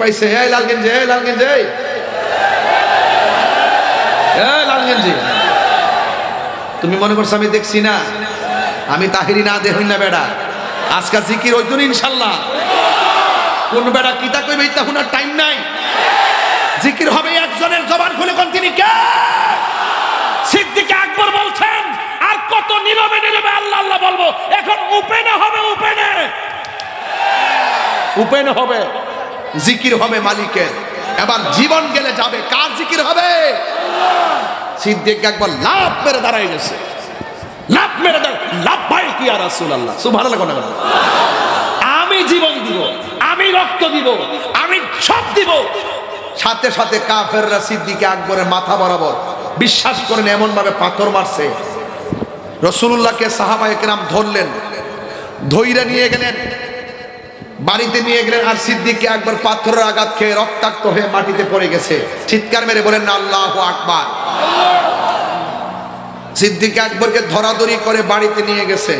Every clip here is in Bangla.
পাইছে এই লালগেঞ্জি এই লালগেঞ্জি এই লালগেঞ্জি তুমি মনে করছ আমি দেখছি না? আমি তাহিরি না দেহই না বেড়া। আজকাল জিকির ওই জন্য ইনশাল্লাহ। কোন বেড়া কিতা কইবে ইতা হুনার টাইম নাই। জিকির হবে একজনের জবান খুলে কোন তিনি কে? সিদ্দিকে আকবর বলছেন, আর কত নীরবে নীরবে আল্লাহ আল্লাহ বলব, এখন উপেনে হবে, উপেনে। উপেন হবে। জিকির হবে মালিকের। এবার জীবন গেলে যাবে, কার জিকির হবে? সিদ্দিক একবার লাভ মেরে দাঁড়াই গেছে। লাভ মেরে লাভ ভাই কি আর রাসূল আল্লাহ সুবহানাল্লাহ কোন কথা আমি জীবন দিব, আমি রক্ত দিব, আমি সব দিব। সাথে সাথে কাফেররা সিদ্দিকে আকবরের মাথা বরাবর বিশ্বাস করেন এমন ভাবে পাথর মারছে। রসুল্লাহকে সাহাবায়ে কেরাম ধরলেন ধৈর্য নিয়ে গেলেন। বাড়িতে নিয়ে গেলেন আর সিদ্দিককে একবার পাথরের আঘাত খেয়ে রক্তাক্ত হয়ে মাটিতে পড়ে গেছে। চিৎকার মেরে বলেন না আল্লাহ আকবার। সিদ্দিক আকবরকে ধরাধরি করে বাড়িতে নিয়ে গেছে।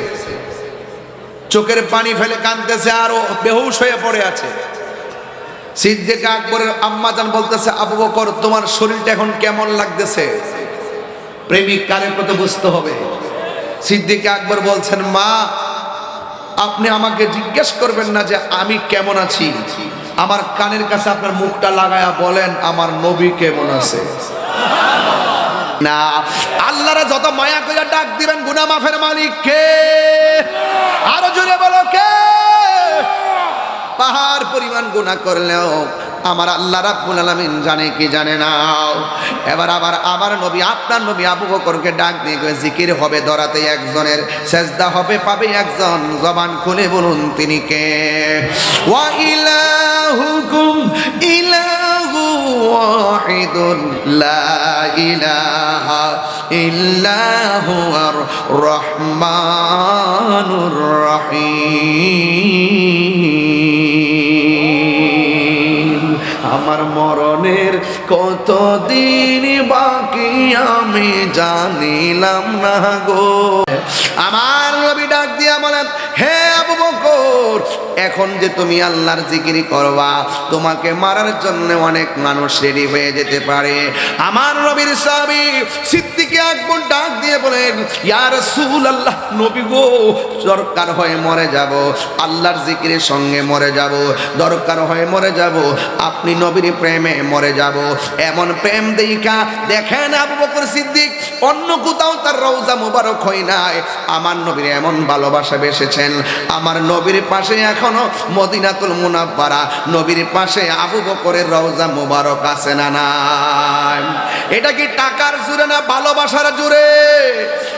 চোখের পানি ফেলে কাঁদতেছে, আর বেহুশ হয়ে পড়ে আছে। সিদ্দিক আকবরের আম্মাজান বলতেছে, আবু বকর, তোমার শরীরটা এখন কেমন লাগতেছে? প্রেমিক কারের কথা বুঝতে হবে। সিদ্দিক আকবর বলছেন, মা আপনি আমাকে জিজ্ঞেস করবেন না যে আমি কেমন আছি? আমার কানের কাছে আপনার মুখটা লাগায়া বলেন, আমার নবী কেমন আছে? না, আল্লাহরে যত মায়া করে ডাক দিবেন গুনা মাফের মালিক কে? আরও জোরে বলো কে? পাহাড় পরিমাণ গুণা করলেও আমার আল্লাহ রাব্বুল আলামিন জানে কি জানে না। এবার আবার আমার নবী, আপনার নবী আবু বকরকে ডাক দিয়ে কয়ে, জিকির হবে ধরাতে একজনের, সেজদা হবে পাবে একজন। জবান খুলে বলুন, তিনি কে? ওয়া ইলাহুকুম, ইলাহু ওয়াহিদুন, লা ইলাহা ইল্লা হুয়ার রহমানুর রহিম। আমার মরণের কতদিন বাকি আমি জানিলাম না গো। আমার রবি ডাক দিয়া বলেন হে আবু বকর, এখন যে তুমি আল্লাহর জিকিরি করবা, তোমাকে মারার জন্য অনেক মানুষ রেডি হয়ে যেতে পারে। আমার নবীর সাহাবী সিদ্দিকে আকবর ডাক দিয়ে বলেন, ইয়া রাসূলুল্লাহ, নবী গো, দরকার হয়ে মরে যাব, আল্লাহর জিকিরের সঙ্গে মরে যাব, দরকার হয়ে মরে যাব, আপনি নবীর প্রেমে মরে যাব, এমন প্রেম দেইকা দেখেন আবু বকর সিদ্দিক, অন্য কোথাও তার রওজা মোবারক হয় নাই, আমার নবীর এমন ভালোবাসা বেসেছেন আমার নবীর পাশে এখনও মদিনাতুল মুনাব্বারা। নবীর পাশে আবু বকরের রওজা মুবারক আছে না নাই? এটা কি টাকার জুড়ে না ভালোবাসার জুড়ে?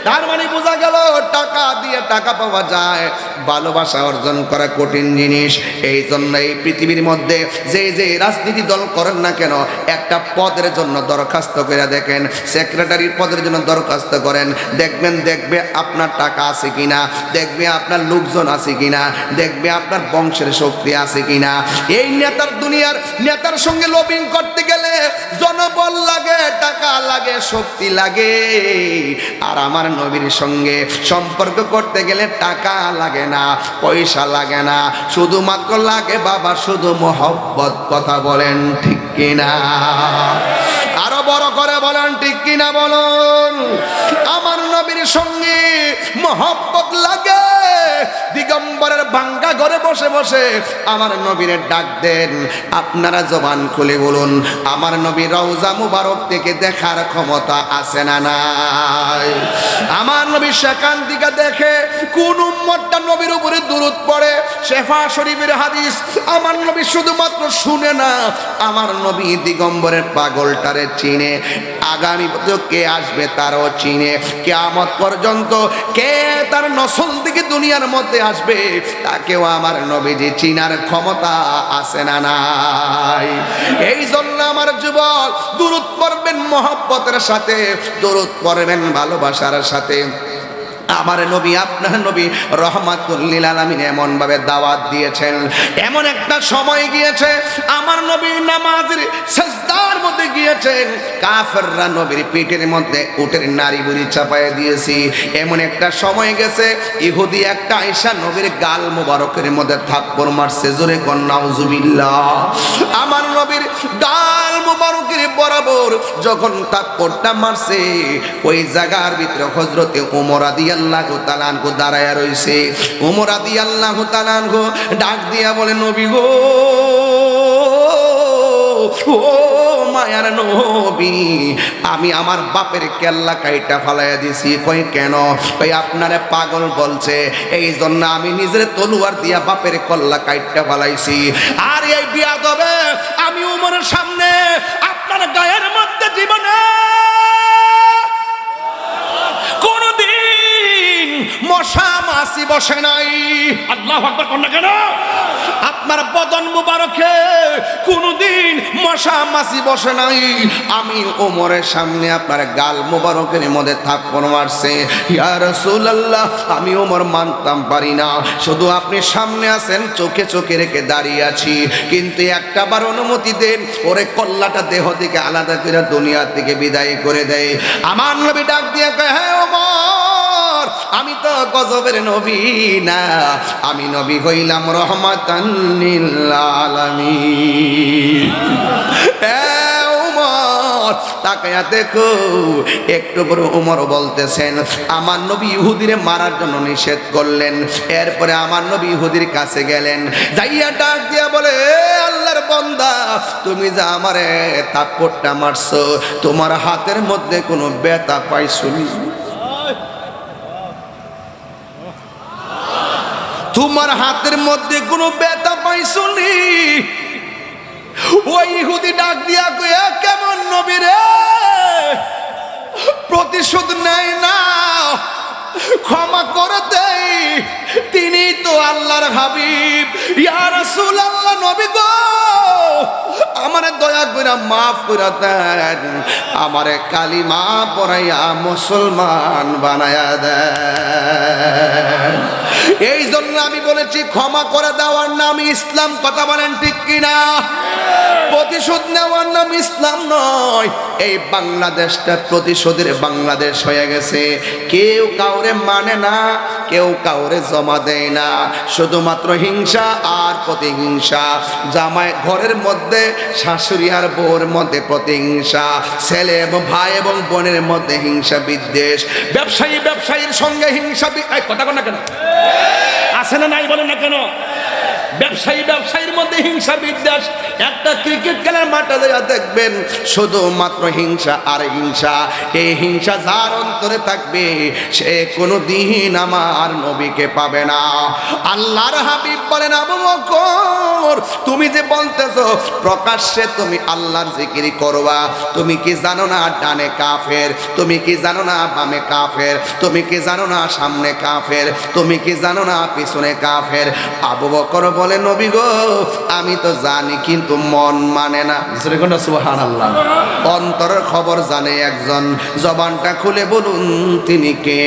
তার মানে বোঝা গেল, টাকা দিয়ে টাকা পাওয়া যায়। ভালোবাসা অর্জন করা কঠিন জিনিস। এই জন্য এই পৃথিবীর মধ্যে যে যে রাজনীতি দল করেন না কেন, একটা পদের জন্য দরখাস্ত করে দেখেন, সেক্রেটারির পদের জন্য দরখাস্ত করেন। দেখবেন, দেখবে আপনার টাকা আছে কিনা, দেখবে আপনার লোকজন আছে কিনা, দেখবে আপনার বংশের শক্তি আছে কিনা। এই নেতার দুনিয়ার নেতার সঙ্গে লবিং করতে গেলে জনবল লাগে, টাকা লাগে, শক্তি লাগে। আর আমার নবীর সঙ্গে সম্পর্ক করতে গেলে টাকা লাগে না, পয়সা লাগে না। শুধুমাত্র লাগে বাবা, শুধু মোহব্বত, কথা বলেন ঠিক কিনা? আরও বড় করে বলেন ঠিক কিনা বলুন? আমার নবীর সঙ্গে মহব্বত লাগে দিগম্বরের বাঙ্গা ঘরে বসে বসে আমার নবীর ডাক দেন, আপনারা জবান খুলে বলুন, আমার নবী রওজা মুবারক থেকে দেখার ক্ষমতা আছে না নাই? আমার নবী সেখান থেকে দেখে, কোন উম্মতটা নবীর উপরে দূরত পড়ে, শেফা শরীফের হাদিস, আমার নবী শুধুমাত্র শুনে না, আমার নবী দিগম্বরের পাগলটারে চিনে, আগামী কে আসবে তারও চিনে, কেয়ামত পর্যন্ত কে তার নসল থেকে দুনিয়ার মধ্যে আসবে, তাকেও আমার নবীজি চিনার ক্ষমতা আছে না নাই। এই জন্য আমার যুবক দূরত পড়বেন মহব্বতের সাথে দূরত পড়বেন ভালোবাসার সাথে। আমার নবী, আপনার নবী রহমাতুল্লিল আলমিন এমন ভাবে দাওয়াত দিয়েছেন। এমন একটা সময় গিয়েছে, আমার নবী নামাজের সাজদার মধ্যে গিয়েছেন কাফেররা নবীর পিঠের মধ্যে উটের নারী বুড়ি চাপায় দিয়েছি। এমন একটা সময় গেছে, ইহুদি একটা আয়সা নবীর গাল মোবারকের মধ্যে থাপ্পড় মারছে, জোরে কন্যাউজুবিল্লাহ আমার নবীর গাল মোবারকের বরাবর যখন থাপ্পড়টা মারছে, ওই জায়গার ভিতরে হজরতে উমর আদি ডাক দিয়া বলে, নবী গো, ও মায়ার নবী, আমি আমার বাপের কেল্লা কাইটা ফালাইয়া দিছি। কই কেন? কই আপনারে পাগল বলছে। এই জন্য আমি নিজের তলুয়ার দিয়া বাপের কল্লা কাইটা ফালাইছি। আর এই বিয়া দবে আমি উমরের সামনে আপনার গায়ের মধ্যে জীবনে কোনদিন মশা মাসি বসে নাই। আল্লাহ আকবর কন্যা কেন? আপনার বদন মুবারকে কোনদিন মশা মাসি বসে নাই। আমি ওমরের সামনে আপনার গাল মুবারকের মধ্যে থাপ্পড় মারছে। ইয়া রাসূলুল্লাহ আমি ওমর মানতাম পারি না। শুধু আপনি সামনে আছেন চোখে চোখে রেখে দাঁড়িয়ে আছি। কিন্তু একটা বার অনুমতি দেন ওরে কল্লাটা দেহ থেকে আলাদা করে দুনিয়ার থেকে বিদায় করে দেয়। আমার নবী ডাক দিয়ে কয় হ্যাঁ ওমর আমি তো গজবের নবী না। আমি নবী হইলাম রহমাতান আলামিন তাকায়া দেখো, একটু পরে উমর বলতেছেন, আমার নবী ইহুদিরে মারার জন্য নিষেধ করলেন। এরপরে আমার নবী ইহুদির কাছে গেলেন। যাইয়া ডাক দিয়া বলে, "এ আল্লাহর বন্দা, তুমি যা আমারে তাপ্পরটা মারছো, তোমার হাতের মধ্যে কোনো ব্যথা পাইছুনি তোমার হাতের মধ্যে কোনো ব্যথা পাইছুনি? ওই ইহুদি ডাক দিয়া কইয়া কেমন নবী রে? প্রতিশোধ নেয় না, ক্ষমা করে দেই। তিনি তো আল্লাহর হাবিব। ইয়া আল্লাহ নবী গো, আমারে দয়া করে মাফ করে দেন, আমারে কালিমা পড়াইয়া মুসলমান বানায়া দেন। এই জন্য আমি বলেছি, ক্ষমা করে দেওয়ার নাম ইসলাম কথা বলেন ঠিক কিনা? প্রতিশোধ নেওয়ার নাম ইসলাম নয়। এই বাংলাদেশটা প্রতিশোধের বাংলাদেশ হয়ে গেছে। কেউ কাউরে মানে না, কেউ কাউরে জমা দেয় না। শুধুমাত্র হিংসা আর প্রতিহিংসা। জামাই ঘরের মধ্যে, শাশুড়ি আর বউর মধ্যে প্রতিহিংসা। ছেলে এবং ভাই এবং বোনের মধ্যে হিংসা বিদ্বেষ। ব্যবসায়ী ব্যবসায়ীর সঙ্গে হিংসা কথা না কেন? আছে না নাই বলেন না কেন? ব্যবসায়ী, ব্যবসায়ীর মধ্যে হিংসা বিদ্বেষ। একটা ক্রিকেট খেলার মাঠে যাইয়া দেখবেন, শুধুমাত্র হিংসা আর হিংসা। এই হিংসা যার অন্তরে থাকবে, সে কোনো দিন আমার নবীকে পাবে না। আল্লাহর হাবিব বলেন, আবু বকর, তুমি যে বলতেছো, প্রকাশ্যে তুমি আল্লাহর জিকিরি করবা। তুমি কি জানো না ডানে কাফের? তুমি কি জানো না বামে কাফের? তুমি কি জানো না সামনে কাফের? তুমি কি জানো না পিছনে কাফের? আবু বকর বলে নবী গো আমি তো জানি কিন্তু মন মানে না। সুবহান আল্লাহ অন্তরের খবর জানে একজন জবানটা খুলে বলুন তিনি কে?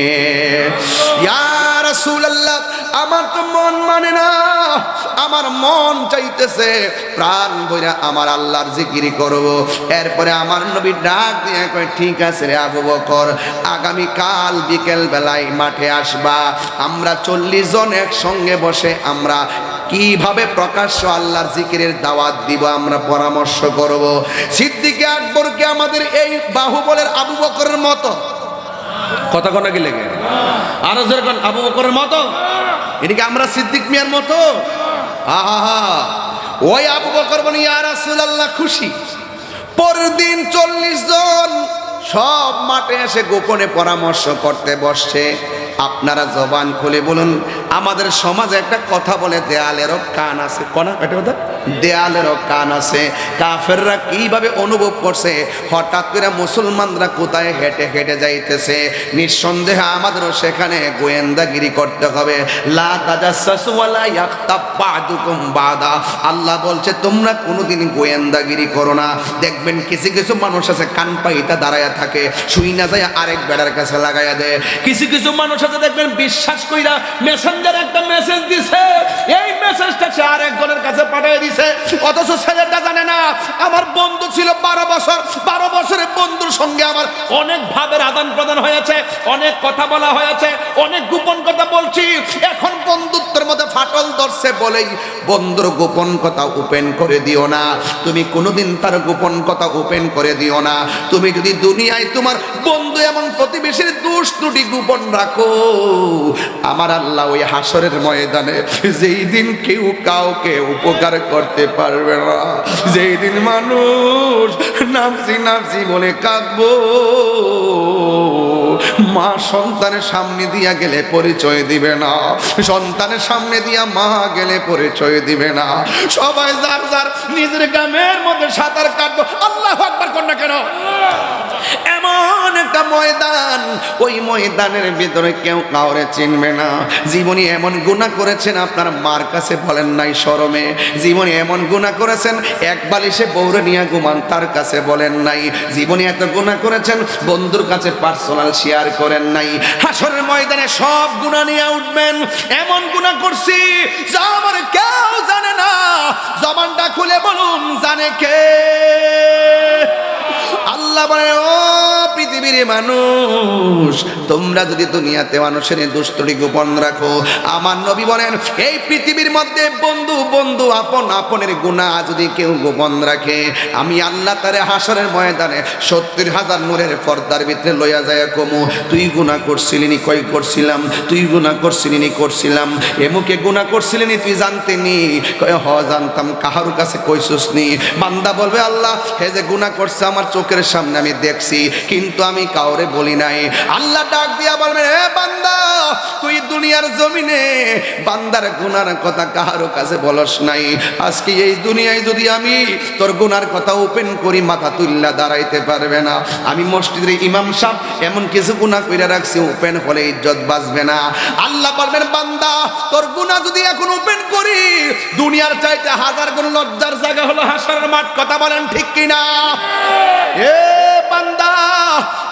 ইয়া রাসূলুল্লাহ আমার তো মন মানে না। আমার মন চাইতেছে প্রাণ বইরা আমার আল্লাহর জিকিরি করব। এরপরে আমার নবী ডাক দিয়ে কয় ঠিক আছে রে আবু বকর আগামী কাল বিকেল বেলায় মাঠে আসবা। আমরা চল্লিশ জন একসঙ্গে বসে আমরা কীভাবে প্রকাশ্য আল্লাহর জিকিরের দাওয়াত দিব আমরা পরামর্শ করব? সিদ্দিকে আকবরকে আমাদের এই বাহুবলের আবু বকরের মতো? কথা কথা কি লেগে? আরও যেরকম আবু বকরের মতো? এদিকে আমরা সিদ্দিক মিয়ার মতো? আহা ওই আবু বকর বনি রাসূলুল্লাহ, খুশি। পরের দিন চল্লিশ জন সব মাঠে এসে গোপনে পরামর্শ করতে বসছে। আপনারা জবান খুলে বলুন, আমাদের সমাজে একটা কথা বলে দেয়ালেরও কান আছে। কনা একটা কথা? দেয়ালেরও কান আছে। কাফেররা কীভাবে অনুভব করছে? হঠাৎ করে মুসলমানরা কোথায় হেঁটে হেঁটে যাইতেছে? নিঃসন্দেহে আমাদেরও সেখানে গোয়েন্দাগিরি করতে হবে। আল্লাহ বলছে, তোমরা কোনোদিন গোয়েন্দাগিরি করো না। দেখবেন কিছু কিছু মানুষ আছে, কান পাইটা দাঁড়ায়া থাকে, শুই না যায় আরেক বেড়ার কাছে লাগাইয়া দেয়। কিছু কিছু মানুষ আছে, দেখবেন বিশ্বাস কইরা মেসেঞ্জার একটা মেসেজ দিছে, এই মেসেজটা সে আরেকজনের কাছে পাঠিয়ে দিছে। অথচ ছেলেটা জানে না, আমার বন্ধু ছিল বারো বছর। বারো বছরের বন্ধুর সঙ্গে আমার অনেক ভাবের আদান প্রদান হয়েছে, অনেক কথা বলা হয়েছে, অনেক গোপন কথা বলছি। এখন বন্ধুত্বের মধ্যে ফাটল বলেই গোপন কথা করে দিও না। তুমি কোনোদিন তার গোপন কথা ওপেন করে দিও না। তুমি যদি দুনিয়ায় তোমার বন্ধু এবং প্রতিবেশীর দোষ গোপন রাখো, আমার আল্লাহ ওই হাসরের ময়দানে যেই দিন কেউ কাউকে উপকার করতে পারবে না। যেই দিন মানুষ নামছি নামছি বলে কাঁদবো। মা সন্তানের সামনে দিয়া গেলে পরিচয় দিবে না। সন্তানের সামনে দিয়া মা গেলে পরিচয় দিবে না। সবাই যার যার নিজের গ্রামের মধ্যে সাঁতার কাটবো, আল্লাহ আকবার কর না কেন? এমন একটা ময়দান, ওই ময়দানের ভিতরে কেউ কাউরে চিনবে না। জীবনী এমন গুণা করেছেন, আপনার মার কাছে বলেন নাই শরমে। জীবনী এমন গুণা করেছেন, এক বালিশে বৌরে নিয়ে ঘুমান, তার কাছে বলেন নাই। জীবনী এত গুণা করেছেন, বন্ধুর কাছে পার্সোনাল শেয়ার করেন নাই। হাসরের ময়দানে সব গুণা নিয়ে উঠবেন। এমন গুণা করছি যা আমার কেউ জানে না। জবানটা খুলে বলুন, জানে কে? আল্লাহ বলে ও পৃথিবীর মানুষ, তোমরা যদি দুনিয়াতে মানুষের দুষ্টরি গোপন রাখো, আমার নবী বলেন, এই পৃথিবীর মধ্যে বন্ধু বন্ধু, আপন, আপনের গুণা যদি কেউ গোপন রাখে, আমি আল্লাহ তারে হাসরের ময়দানে সত্তর হাজার নূরের পর্দার ভিতরে লইয়া যায় কমু। তুই গুণা করছিলি নি, কই করছিলাম? তুই গুণা করছিলি নি, করছিলাম। এমুকে গুণা করছিলি নি, তুই জানতে নি? কয়, হ, জানতাম। কাহার কাছে কইসুস নি? বান্দা বলবে, আল্লাহ, হে যে গুণা করছে আমার চোখের সামনে আমি দেখছি, কিন্তু আমি কাউরে বলি নাই। আল্লাহ ডাক দিয়া বলবেন হে বান্দা, তুই দুনিয়ার জমিনে বান্দার গুনার কথা কাহারো কাছে বলস নাই। আজকে এই দুনিয়ায় যদি আমি তোর গুনার কথা ওপেন করি, মাথা তুল্লা দাঁড়াইতে পারবে না। আমি মসজিদের ইমাম সাহেব, এমন কিছু গুনাহ কইরা রাখছি ওপেন হলে ইজ্জত বাঁচবে না। আল্লাহ বলবেন, বান্দা, তোর গুনাহ যদি এখন ওপেন করি, দুনিয়ার চাইতে হাজার গুণ লজ্জার জায়গা হলো হাসার মাঠ। কথা বলেন ঠিক কিনা? এ বান্দা,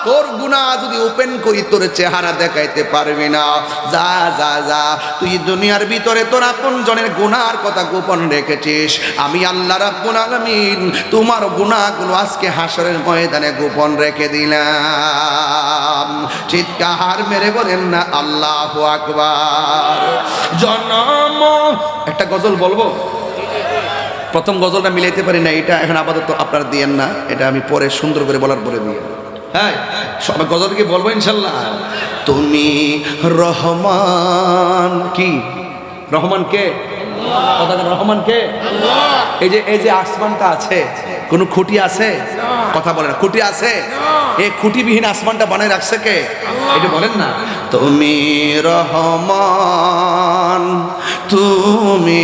তোর গুনাহ যদি ওপেন করি, তোর চেহারা দেখাইতে পারবি না। যা যা যা, তুই দুনিয়ার ভিতরে তোর আপন জনের গুনার কথা গোপন রেখেছিস। আমি আল্লাহ রাব্বুল আলামিন তোমার গুনাহগুলো আজকে হাসরের ময়দানে গোপন রেখে দিলাম। চিৎকার মেরে বলেন না, আল্লাহু আকবার। জনম, একটা গজল বলব? প্রথম গজলটা মিলাইতে পারি না, এটা এখন আপাতত আপনারা দিয়েন না, এটা আমি পরে সুন্দর করে বলার পরে দিয়ে হ্যাঁ সবাই গজল কি বলব ইনশাল্লাহ? তুমি রহমান কি? রহমান কে? রহমান কে? এই যে এই যে আসমানটা আছে, কোনো খুঁটি আছে? কথা বলেন, খুঁটি আছে? এই খুঁটিবিহীন আসমানটা বানায় রাখছে কে? এটা বলেন না। তুমি রহমান, তুমি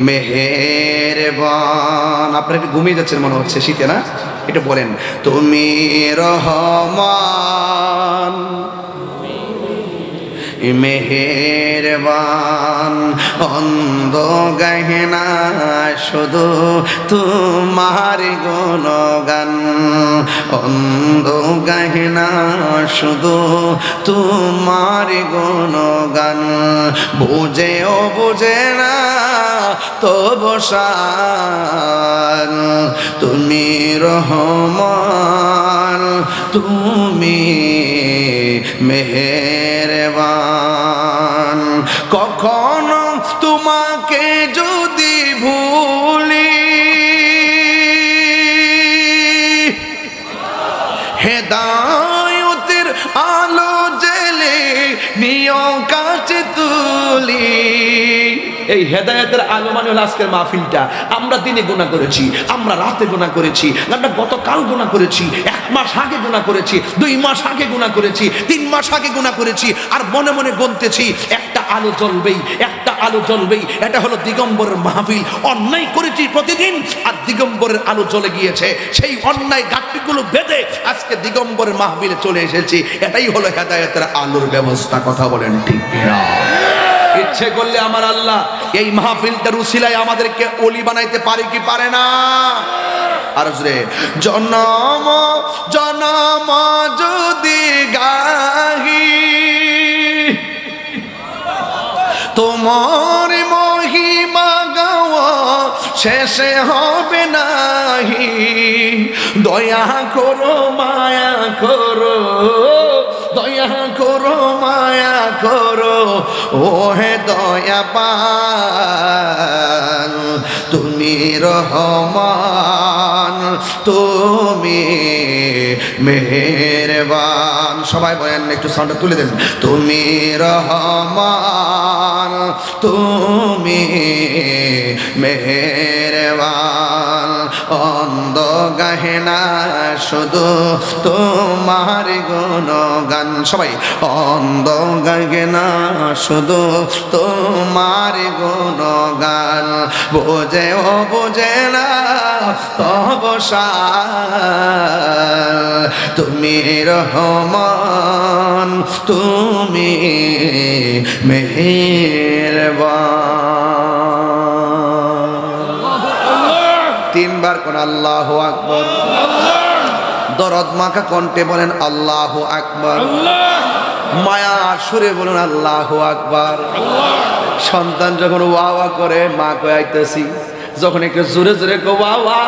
মেহেরবান। আপনার একটু ঘুমিয়ে যাচ্ছেন মনে হচ্ছে শীতে না? এটা বলেন তুমি রহমান। মেহেরবান। অন্ধ গহেনা শুধু তোমার গুণগান। অন্ধ গহেনা শুধু তোমার গুণগান। বুঝেও বুঝে না তো বসান তুমি রহমান, তুমি মেহেরবান। কখনো তোমাকে যদি ভুলি হেদায়তের আলো জেলে নিয় তুলি এই হেদায়তের আলো মানে হলো আজকের মাহফিলটা। আমরা দিনে গুণা করেছি, আমরা রাতে গুণা করেছি, আমরা গতকাল গুণা করেছি, এক মাস আগে গুণা করেছি, দুই মাস আগে গুণা করেছি, তিন মাস আগে গুণা করেছি, আর মনে মনে গনতেছি, একটা আলো জ্বলবেই, একটা আলো জ্বলবেই। এটা হলো দিগম্বরের মাহফিল। অন্যায় করেছি প্রতিদিন, আর দিগম্বরের আলো জ্বলে গিয়েছে। সেই অন্যায় গাঠটিগুলো বেঁধে আজকে দিগম্বরের মাহফিলে চলে এসেছি। এটাই হলো হেদায়তের আলোর ব্যবস্থা, কথা বলেন ঠিক ইচ্ছে করলে আমার আল্লাহ এই মাহফিলটার উসিলায় আমাদেরকে অলি বানাইতে পারে কি পারে না? আর জনম জনম যদি গাহি, তোমার মহিমা গাওয়া শেষে হবে নাহি। দয়া করো, মায়া করো। করো, মায়া করো ও হে দয়া পান তুমি রহমান, তুমি মেহেরবান। সবাই বলেন, একটু সাউন্ডটা তুলে দেন। তুমি রহমান, তুমি মেহেরবান। অন্ধ গাহেনা শুধু তোমার গুণগান। সবাই অন্ধ গাহেনা শুধু তোমার গুণগান। বোঝে ও বোঝে না অবসান তুমি রহমান, তুমি মেহেরবান। তিনবার কোন আল্লাহ আকবর। দরদ মাখা কণ্ঠে বলেন আল্লাহ আকবর। মায়া সুরে বলুন আল্লাহ আকবার। সন্তান যখন ওয়া করে মা কয়ে আইতেছি। যখন একটু জোরে জোরে গো বাবা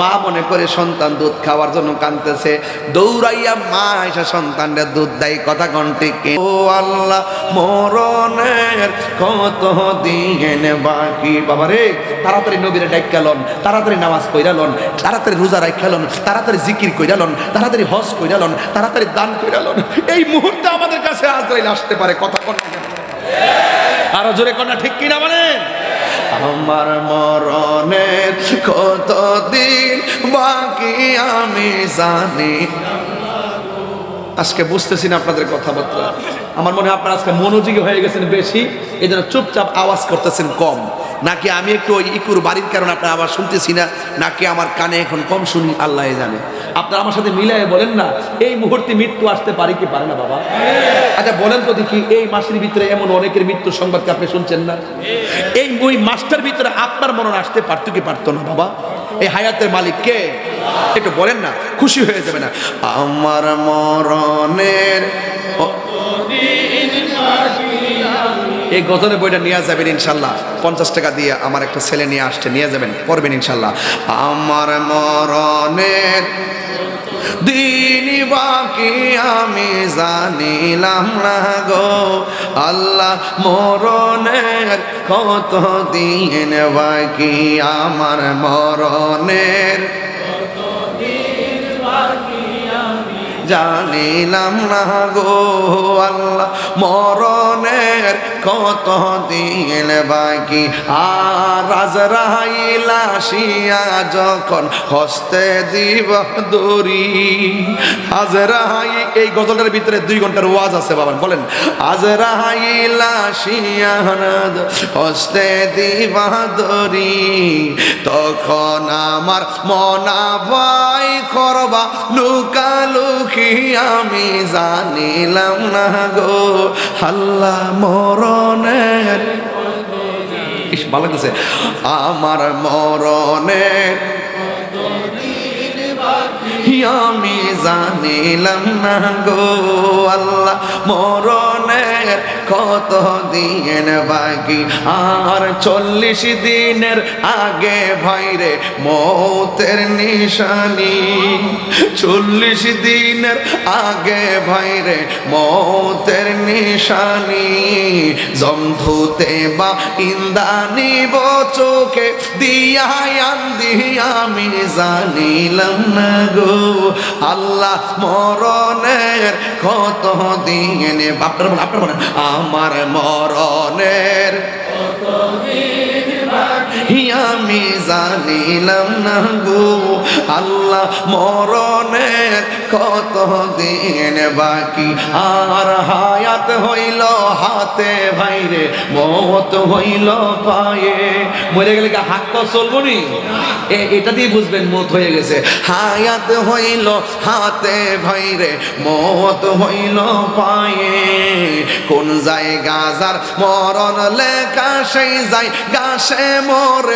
মা মনে করে সন্তান দুধ খাওয়ার জন্য কানতেছে দৌড়াইয়া মা এসে সন্তানরা দুধ দেয়, কথা কণ্ঠে ও আল্লাহ, মরণের কত দিন বাকি? বাবা রে, তাড়াতাড়ি নবীরে খেলন তাড়াতাড়ি নামাজ কইরালন তাড়াতাড়ি রোজা রাখ খেলন তাড়াতাড়ি জিকির কইরালন তাড়াতাড়ি হজ কইরালন তাড়াতাড়ি দান কইরালন এই মুহূর্তে আমাদের কাছে আজরাইল আসতে পারে, কথা কন আরও জোরে কন্যা ঠিক কিনা বলেন? আমার মরণের কত দিন বাকি আমি জানি। আজকে বুঝতেছি না আপনাদের কথাবার্তা। আমার মনে হয় আপনারা আজকে মনোযোগী হয়ে গেছেন বেশি, এই জন্য চুপচাপ আওয়াজ করতেছেন কম। নাকি আমি একটু ওই ইকুর বাড়ির কারণে আপনার আওয়াজ শুনতেছি না, নাকি আমার কানে এখন কম শুনি আল্লাহ জানে। আপনারা আমার সাথে মিলাই বলেন না, এই মুহূর্তে মৃত্যু আসতে পারে কি পারে না বাবা? আচ্ছা বলেন তো দেখি, এই মাসের ভিতরে এমন অনেকের মৃত্যুর সংবাদকে আপনি শুনছেন না? এই ওই মাসটার ভিতরে আপনার মরণ আসতে পারতো কি পারতো না বাবা? এই হায়াতের মালিক কে? একটু বলেন না, খুশি হয়ে যাবে না। আমার মরণের এই গজলের বইটা নিয়ে যাবেন ইনশাল্লাহ। পঞ্চাশ টাকা দিয়ে আমার একটা ছেলে নিয়ে আসছে, নিয়ে যাবেন পড়বেন ইনশাল্লাহ। আমার মরণের দিন বাকি আমি জানিলাম না গো। আল্লাহ মরণের কত দিন বাকি আমার মরণের। জানিলাম না গো, আল্লাহ মরণের কত দিন বাকি? আর রাজরাইল আসিয়া যখন হস্তে দিব দড়ি। আজরাহাই এই গজলটার ভিতরে দুই ঘণ্টার ওয়াজ আছে বাবা, বলেন। আজরাইল আসিয়া হস্তে দিবা দড়ি। তখন আমার মনা ভাই করবা লুকালুকি আমি জানিলাম না গো হাল্লা আল্লাহ মরণের ইস ভালো আমার মরণের আমি জানিলাম না গো আল্লাহ, মরণের কত দিন বাকি? আর চল্লিশ দিনের আগে ভাইরে মৌতের নিশানি। চল্লিশ দিনের আগে ভাইরে মৌতের নিশানি। জমধুতে বা ইন্দানি চোখে দিয়া আন্দি আমি জানিলাম না গো আল্লাহ মরণের কত দিন। আপনার বলেন আপনার বলেন আমার মরণের আমি জানিলাম না গো, আল্লাহ মরণের কত দিন বাকি। আর হায়াত হইল হাতে ভাইরে, মত হইল পায়ে। মরে গেলে হাত তো চলবো নি? এটা দিয়ে বুঝবেন, মত হয়ে গেছে। হায়াত হইল হাতে ভাইরে, মত হইল পায়ে। কোন জায়গা যার মরণ লেখা, সেই যায় গাছে মরে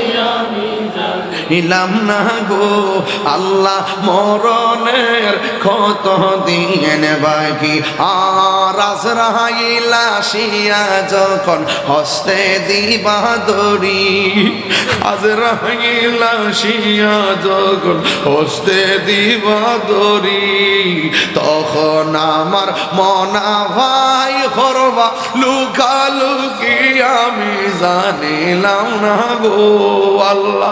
ইলাম না গো। আল্লাহ মরণের কত দিন বাকি আর আজরাইল আসিয়া যখন হস্তে দিবা দড়ি, আজরাইল আসিয়া যখন হস্তে দিবা দড়ি, তখন আমার মনা ভাই হরবা লুকালুকি আমি জানিলাম না গো। আল্লাহ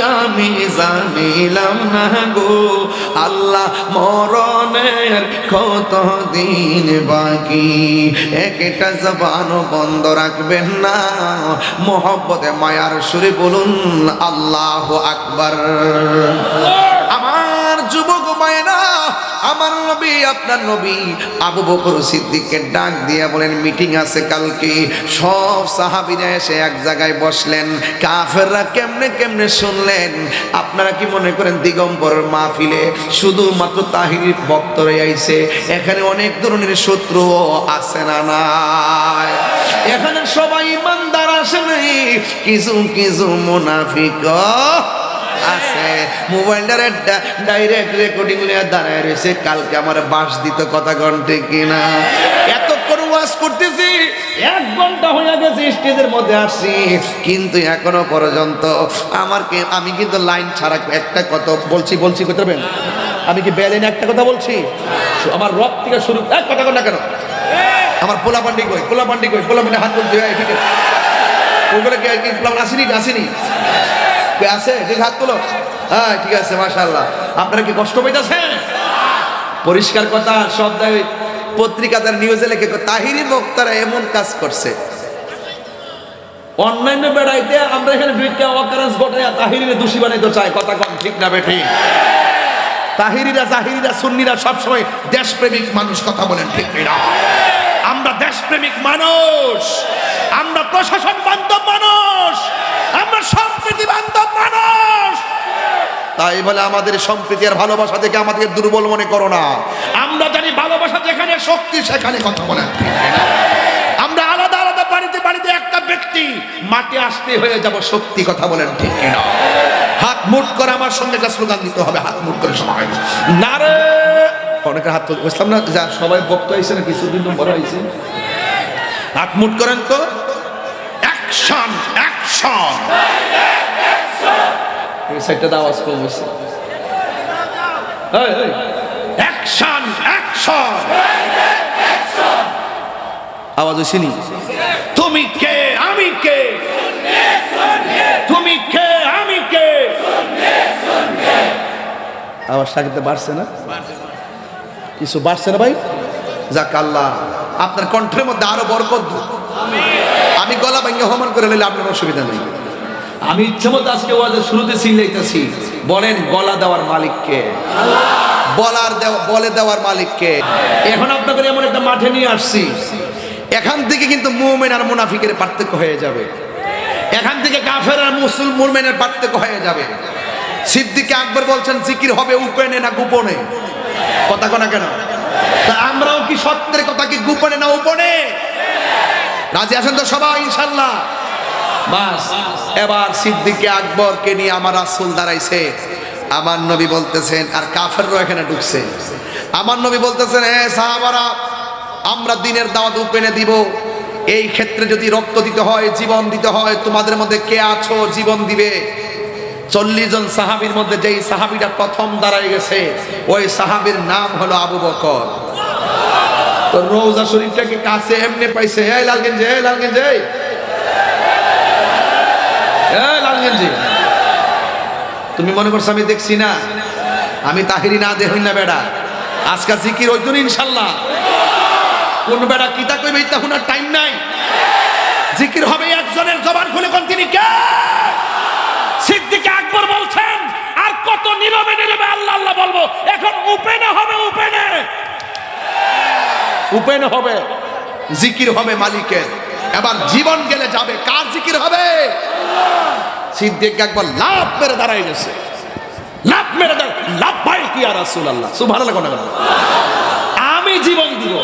আমি জানিলাম না গো, আল্লাহ মরণের কত দিন বাকি। একটা জবানও বন্ধ রাখবেন না। মোহব্বতে, মায়ার সুরে বলুন, আল্লাহ আকবার। আমার যুবক মায়েরা আমার নবী, আপনার নবী আবু বকর সিদ্দিককে ডাক দিয়া বলেন, মিটিং আছে কালকে। সব সাহাবীরা এসে এক জায়গায় বসলেন। কাফেররা কেমনে কেমনে শুনলেন? আপনারা কি মনে করেন দিগম্বর মাহফিলে শুধুমাত্র তাহির ভক্তরাই আইছে? এখানে অনেক ধরনের শত্রু আছে না নাই। এখানে সবাই ইমানদার আসে নাই। কিছু কিছু মুনাফিক আছে। মোবাইলটার ডাইরেক্ট রেকর্ডিং নিয়ে দাঁড়ায় রয়েছে। কালকে আমার বাস দিত কথা ঘন্টে কিনা। এতক্ষণ ওয়াজ করতেছি, এক ঘণ্টা হয়ে গেছে, স্টেজের মধ্যে আসছি। কিন্তু এখনও পর্যন্ত আমার আমি কিন্তু লাইন ছাড়া একটা কথা বলছি বলছি করতে পারবেন? আমি কি বেলেন একটা কথা বলছি? আমার রব থেকে শুরু এক কথা না কেন? আমার পোলা পান্ডি কই পোলা পান্ডি কই পোলা পান্ডি হাত তুলতে হয় ঠিক আছে ওগুলো কি আসেনি? আসেনি। আছে? ঠিক হাত তুলো। হ্যাঁ ঠিক আছে, মাশাআল্লাহ। আপনারা কি কষ্ট পরিষ্কার কথা, সব দায় পত্রিকাদের নিউজে লেখে তাহিরি বক্তারা এমন কাজ করছে। অন্যান্য বেড়াইতে আমরা এখানে অকারেন্স ঘটে তাহিরিরে দোষী বানাইতে চাই, কথা কম ঠিক না বেঠি? তাহিরিরা, জাহিরিরা, সুন্নিরা সবসময় দেশপ্রেমিক মানুষ, কথা বলেন ঠিক না আমরা দেশপ্রেমিক মানুষ, আমরা প্রশাসন বান্ধব মানুষ সম্প্রীতি বান্ধব মানুষ। তাই বলে আমাদের সম্প্রীতি আর ভালোবাসা থেকে আমাদেরকে দুর্বল মনে করো না। আমরা জানি ভালোবাসা যেখানে শক্তি সেখানে কথা বলেন আমরা আলাদা আলাদা বাড়িতে বাড়িতে একটা ব্যক্তি মাটি আসতে হয়ে যাব শক্তি কথা বলেন ঠিক কিনা? হাত মুট করে আমার সঙ্গে একটা স্লোগান দিতে হবে হাত মুট করে সবাই। নারে! অনেকের হাত বুঝলাম না যা সবাই বক্ত হয়েছে না কিছুদিন বড় হয়েছে। হাত মুট করেন তো। অ্যাকশন এই সাইডটা আওয়াজ কম আওয়াজ তুমি কে, আমি কে? তুমি কে, আমি কে? আওয়াজটা কিন্তু বাড়ছে না? কিছু বাড়ছে না ভাই? যাক আল্লাহ, আপনার কণ্ঠের মধ্যে আরও বরকত। আমি গলা ভেঙে হমান করে নিলে আপনার অসুবিধা নেই। আমি ইচ্ছে মতো আজকে ওয়াজের শুরুতে সিলাইতেছি বলেন গলা দেওয়ার মালিককে। বলার বলে দেওয়ার মালিককে। এখন আপনাদের এমন একটা মাঠে নিয়ে আসছি। এখান থেকে কিন্তু মুমেন আর মুনাফিকের পার্থক্য হয়ে যাবে। এখান থেকে কাফের আর মুসুল মুরমেনের পার্থক্য হয়ে যাবে। সিদ্দিকে আকবর বলছেন জিকির হবে উপেনে না গোপনে? কথা কোনা কেন? তা আমরাও কি সত্যের কথা কি গোপনে না উপনে? রাজি আছেন তো সবাই ইনশাল্লাহ বাস, এবার সিদ্দিকে আকবরকে নিয়ে আমার রাসূল দাঁড়াইছে। আমার নবী বলতেছেন, আর কাফেররাও এখানে ঢুকছে? আমার নবী বলতেছেন, এ সাহাবারা, আমরা দিনের দাওয়াত উপেনে দিব। এই ক্ষেত্রে যদি রক্ত দিতে হয়, জীবন দিতে হয়, তোমাদের মধ্যে কে আছো, জীবন দিবে? চল্লিশ জন সাহাবির মধ্যে যেই সাহাবিটা প্রথম দাঁড়ায় গেছে, ওই সাহাবির নাম হলো আবু বকর। তো রোজা শরীফটাকে কাছে এমনি পাইছে, এই লালগঞ্জ এই লালগঞ্জ লালগঞ্জ। তুমি মনে করছ আমি দেখছি না? আমি তাহিরি না দেহ না বেড়া। আজকাল জিকির ওই তো ইনশাল্লাহ। কোন বেড়া কিতা কইবে ইতা হুনার টাইম নাই। জিকির হবে একজনের জবান খুলে কোন তিনি কে? সিদ্দিকে আকবর বলছেন, আর কত নীরবে নীরবে আল্লাহ আল্লাহ বলব, এখন উপেনে হবে, উপেনে। উপেন হবে। জিকির হবে মালিকের। এবার জীবন গেলে যাবে, কার জিকির হবে? সিদ্দিক একবার লাভ মেরে দাঁড়াই গেছে। লাভ মেরে দাও লাভ ভাই কি আর রাসূল আল্লাহ? কোন আমি জীবন দিব,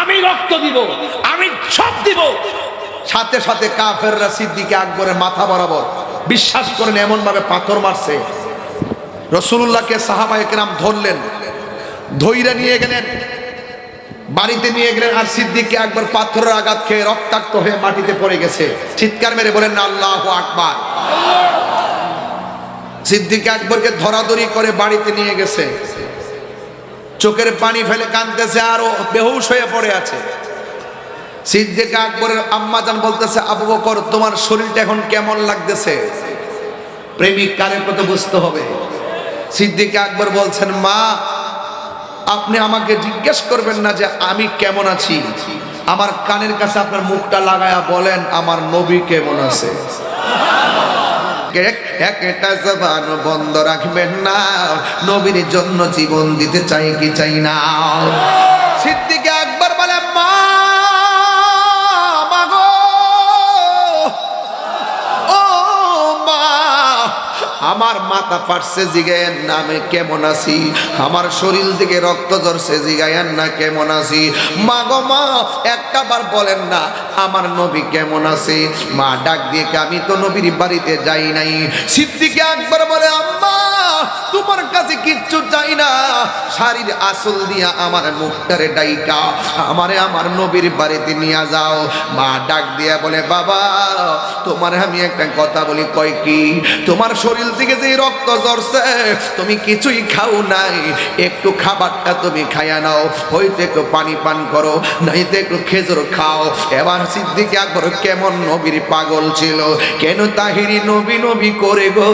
আমি রক্ত দিব, আমি সব দিব। সাথে সাথে কাফেররা সিদ্দিকে আকবরের মাথা বরাবর বিশ্বাস করেন এমন ভাবে পাথর মারছে। রসুল্লাহকে সাহাবাহিকরাম ধরলেন ধৈর্য নিয়ে গেলেন। বাড়িতে নিয়ে গেলেন আর সিদ্দিককে একবার পাথরের আঘাত খেয়ে রক্তাক্ত হয়ে মাটিতে পড়ে গেছে। চিৎকার মেরে বলেন, আল্লাহ আকবার। সিদ্দিক আকবরকে ধরাধরি করে বাড়িতে নিয়ে গেছে। চোখের পানি ফেলে কাঁদতেছে, আর ও বেহুশ হয়ে পড়ে আছে। সিদ্দিক আকবরের আম্মাজান বলতেছে, আবু বকর, তোমার শরীরটা এখন কেমন লাগতেছে? প্রেমিক কানের কথা বুঝতে হবে। সিদ্দিক আকবর বলছেন, মা আপনি আমাকে জিজ্ঞেস করবেন না যে আমি কেমন আছি। আমার কানের কাছে আপনার মুখটা লাগায়া বলেন, আমার নবী কেমন আছে? এক- একটা জবান বন্ধ রাখবেন না। নবীর জন্য জীবন দিতে চাই কি চাই না। সিদ্দিকে আমার মাথা ফাটছে জিগায়েন না আমি কেমন আছি? আমার শরীর থেকে রক্ত ঝরছে জিগায়েন না, কেমন আছি? মা গো মা, একটা বার বলেন না, আমার নবী কেমন আছে? মা ডাক দিয়ে আমি তো নবীর বাড়িতে যাই নাই। সিদ্দিকে একবার বলে, আম্মা তোমার কাছে কিচ্ছু চাই না। শাড়ির আসল দিয়া আমার মুখটারে ডাইকা, আমারে আমার নবীর বাড়িতে নিয়ে যাও। মা ডাক দিয়া বলে, বাবা, তোমার আমি একটা কথা বলি, কয় কি? তোমার শরীর থেকে যে রক্ত ঝরছে, তুমি কিছুই খাও নাই। একটু খাবারটা তুমি খাইয়া নাও, হইতে একটু পানি পান করো, নাইতে একটু খেজুর খাও। এবার সিদ্দিকে একবার কেমন নবীর পাগল ছিল। কেন তাহিরি নবী নবী করে গো?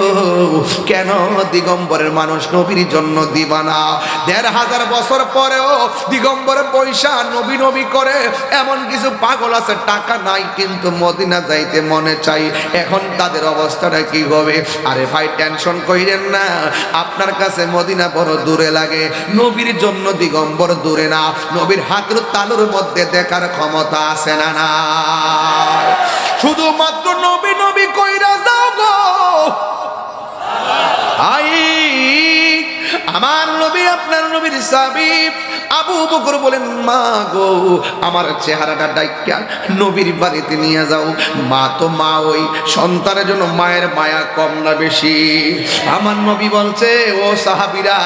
কেন দিগম্বরের মানুষ নবীর জন্য দিবানা। দেড় হাজার বছর পরেও দিগম্বরের পয়সা নবী নবী করে, এমন কিছু পাগল আছে, টাকা নাই কিন্তু মদিনা যাইতে মনে চাই। এখন তাদের অবস্থাটা কি হবে? আরে ভাই, টেনশন কইরেন না। আপনার কাছে মদিনা বড় দূরে লাগে। নবীর জন্য দিগম্বর দূরে না। নবীর হাতের তালুর মধ্যে দেখার ক্ষমতা আছে না না। শুধুমাত্র নবী নবী কইরা যাও গো। আই আমার নবী, আপনার নবীর সাবিব আবু বকর বলেন, মা গো, আমার চেহারাটা ডাইকা নবীর বাড়িতে নিয়ে যাও। মা তো মা ওই সন্তানের জন্য মায়ের মায়া কম না বেশি। আমার নবী বলছে, ও সাহাবিরা